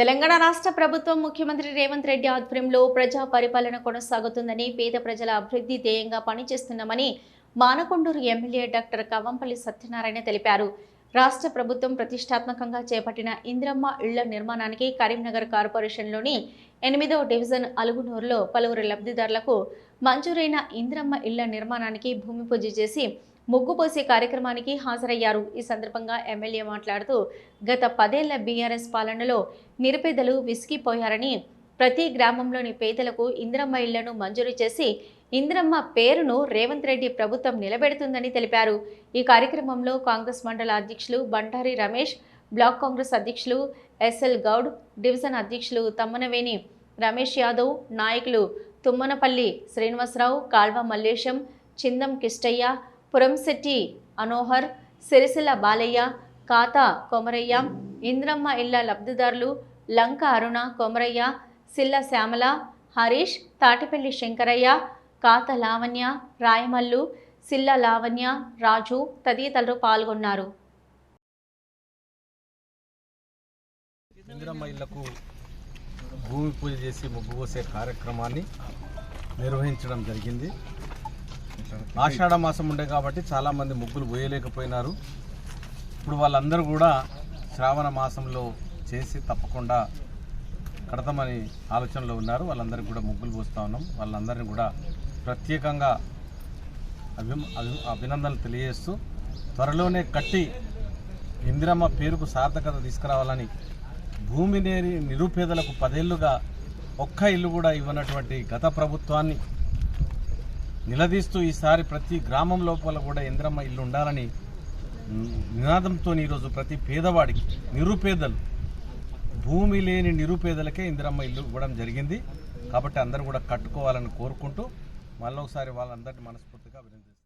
తెలంగాణ రాష్ట్ర ప్రభుత్వం ముఖ్యమంత్రి రేవంత్ రెడ్డి ఆధ్వర్యంలో ప్రజా పరిపాలన కొనసాగుతుందని పేద ప్రజల అభివృద్ధి ధ్యేయంగా పనిచేస్తున్నామని మానకొండూరు ఎమ్మెల్యే డాక్టర్ కవంపల్లి సత్యనారాయణ తెలిపారు. రాష్ట్ర ప్రభుత్వం ప్రతిష్టాత్మకంగా చేపట్టిన ఇంద్రమ్మ ఇళ్ళ నిర్మాణానికి కరీంనగర్ కార్పొరేషన్లోని ఎనిమిదవ డివిజన్ అలుగునూరులో పలువురు లబ్ధిదారులకు మంజూరైన ఇంద్రమ్మ ఇళ్ళ నిర్మాణానికి భూమి పూజ చేసి ముగ్గుపోసే కార్యక్రమానికి హాజరయ్యారు. ఈ సందర్భంగా ఎమ్మెల్యే మాట్లాడుతూ గత పదేళ్ళ బీఆర్ఎస్ పాలనలో నిరుపేదలు విసిగిపోయారని ప్రతి గ్రామంలోని పేదలకు ఇంద్రమ్మ ఇళ్ళను మంజూరు చేసి ఇంద్రమ్మ పేరును రేవంత్ రెడ్డి ప్రభుత్వం నిలబెడుతుందని తెలిపారు. ఈ కార్యక్రమంలో కాంగ్రెస్ మండల అధ్యక్షులు బంటారి రమేష్ బ్లాక్ కాంగ్రెస్ అధ్యక్షులు ఎస్ఎల్ గౌడ్ డివిజన్ అధ్యక్షులు తమ్మనవేని రమేష్ యాదవ్ నాయకులు తుమ్మనపల్లి శ్రీనివాసరావు కాల్వ మల్లేశం చిందం కిష్టయ్య పురంశెట్టి అనోహర్ సిరిసిల బాలయ్య కాతా కొమరయ్య ఇంద్రమ్మ ఇళ్ళ లబ్ధిదారులు లంక అరుణ కొమరయ్య సిల్ల శ్యామల హరీష్ తాటిపల్లి శంకరయ్య కాత లావణ్య రాయమల్లు సిల్ల లావణ్య రాజు తదితరులు పాల్గొన్నారు. ఇందిరమ్మ ఇళ్ళకు భూమి పూజ చేసి ముగ్గు పోసే కార్యక్రమాన్ని నిర్వహించడం జరిగింది. ఆషాఢ మాసం ఉండే కాబట్టి చాలామంది ముగ్గులు పోయలేకపోయినారు ఇప్పుడు వాళ్ళందరూ కూడా శ్రావణ మాసంలో చేసి తప్పకుండా కడతామని ఆలోచనలో ఉన్నారు. వాళ్ళందరికీ కూడా ముగ్గులు పోస్తూ ఉన్నాం. వాళ్ళందరినీ కూడా ప్రత్యేకంగా అభి అభి- అభినందనలు తెలియజేస్తూ త్వరలోనే కట్టి ఇందిరమ్మ పేరుకు సార్థకత తీసుకురావాలని భూమి నేరి నిరుపేదలకు పదేళ్ళుగా ఒక్క ఇల్లు కూడా ఇవ్వనటువంటి గత ప్రభుత్వాన్ని నిలదీస్తూ ఈసారి ప్రతి గ్రామం లోపల కూడా ఇంద్రమ్మ ఇల్లు ఉండాలని నినాదంతో ఈరోజు ప్రతి పేదవాడికి నిరుపేదలు భూమి లేని నిరుపేదలకే ఇందిరమ్మ ఇల్లు ఇవ్వడం జరిగింది. కాబట్టి అందరూ కూడా కట్టుకోవాలని కోరుకుంటూ మళ్ళీ ఒకసారి వాళ్ళందరినీ మనస్ఫూర్తిగా అభినందిస్తాను